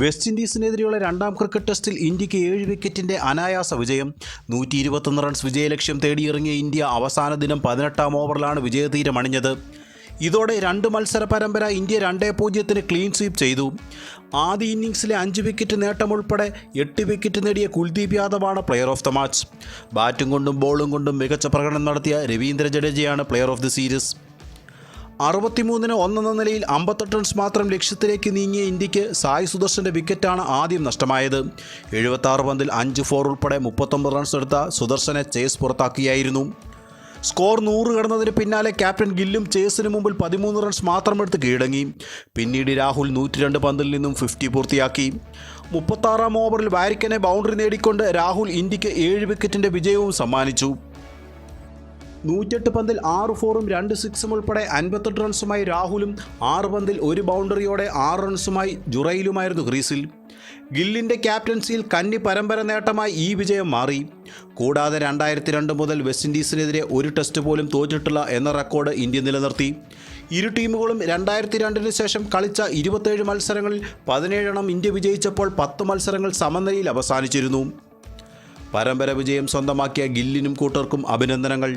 West ഇൻഡീസിനെതിരെയുള്ള രണ്ടാം cricket ടെസ്റ്റിൽ ഇന്ത്യയ്ക്ക് ഏഴ് വിക്കറ്റിന്റെ അനായാസ വിജയം. നൂറ്റി ഇരുപത്തൊന്ന് റൺസ് വിജയലക്ഷ്യം തേടിയിറങ്ങിയ ഇന്ത്യ അവസാന ദിനം പതിനെട്ടാം ഓവറിലാണ് വിജയതീരം അണിഞ്ഞത്. ഇതോടെ രണ്ട് മത്സര പരമ്പര ഇന്ത്യ രണ്ടേ പൂജ്യത്തിന് ക്ലീൻ സ്വീപ്പ് ചെയ്തു. ആദ്യ ഇന്നിംഗ്സിലെ അഞ്ച് വിക്കറ്റ് നേട്ടം ഉൾപ്പെടെ എട്ട് വിക്കറ്റ് നേടിയ കുൽദീപ് യാദവാണ് പ്ലെയർ ഓഫ് ദ മാച്ച് ബാറ്റും കൊണ്ടും ബോളും കൊണ്ടും മികച്ച പ്രകടനം നടത്തിയ രവീന്ദ്ര ജഡേജയാണ് പ്ലെയർ ഓഫ് ദി സീരീസ് അറുപത്തിമൂന്നിന് ഒന്നെന്ന നിലയിൽ അമ്പത്തെട്ട് റൺസ് മാത്രം ലക്ഷ്യത്തിലേക്ക് നീങ്ങിയ ഇന്ത്യയ്ക്ക് സായി സുദർശന്റെ വിക്കറ്റാണ് ആദ്യം നഷ്ടമായത്. എഴുപത്തി ആറ് പന്തിൽ അഞ്ച് ഫോർ ഉൾപ്പെടെ മുപ്പത്തൊമ്പത് റൺസ് എടുത്ത സുദർശനെ ചേസ് പുറത്താക്കിയായിരുന്നു. സ്കോർ നൂറ് കടന്നതിന് പിന്നാലെ ക്യാപ്റ്റൻ ഗില്ലും ചേസിന് മുമ്പിൽ പതിമൂന്ന് റൺസ് മാത്രം എടുത്ത് കീഴടങ്ങി. പിന്നീട് രാഹുൽ നൂറ്റിരണ്ട് പന്തിൽ നിന്നും ഫിഫ്റ്റി പൂർത്തിയാക്കി. മുപ്പത്താറാം ഓവറിൽ വാരിക്കനെ ബൗണ്ടറി നേടിക്കൊണ്ട് രാഹുൽ ഇന്ത്യയ്ക്ക് ഏഴ് വിക്കറ്റിന്റെ വിജയവും സമ്മാനിച്ചു. നൂറ്റെട്ട് പന്തിൽ ആറ് ഫോറും രണ്ട് സിക്സും ഉൾപ്പെടെ അൻപത്തെട്ട് റൺസുമായി രാഹുലും ആറ് പന്തിൽ ഒരു ബൗണ്ടറിയോടെ ആറ് റൺസുമായി ജുറയിലുമായിരുന്നു ക്രീസിൽ ഗില്ലിന്റെ ക്യാപ്റ്റൻസിയിൽ കന്നി പരമ്പര നേട്ടമായി ഈ വിജയം മാറി. കൂടാതെ രണ്ടായിരത്തി രണ്ട് മുതൽ വെസ്റ്റ് ഇൻഡീസിനെതിരെ ഒരു ടെസ്റ്റ് പോലും തോറ്റിട്ടില്ല എന്ന റെക്കോർഡ് ഇന്ത്യ നിലനിർത്തി. ഇരു ടീമുകളും രണ്ടായിരത്തി രണ്ടിന് ശേഷം കളിച്ച ഇരുപത്തേഴ് മത്സരങ്ങളിൽ പതിനേഴെണ്ണം ഇന്ത്യ വിജയിച്ചപ്പോൾ പത്ത് മത്സരങ്ങൾ സമനിലയിൽ അവസാനിച്ചിരുന്നു. പരമ്പര വിജയം സ്വന്തമാക്കിയ ഗില്ലിനും കൂട്ടർക്കും അഭിനന്ദനങ്ങൾ.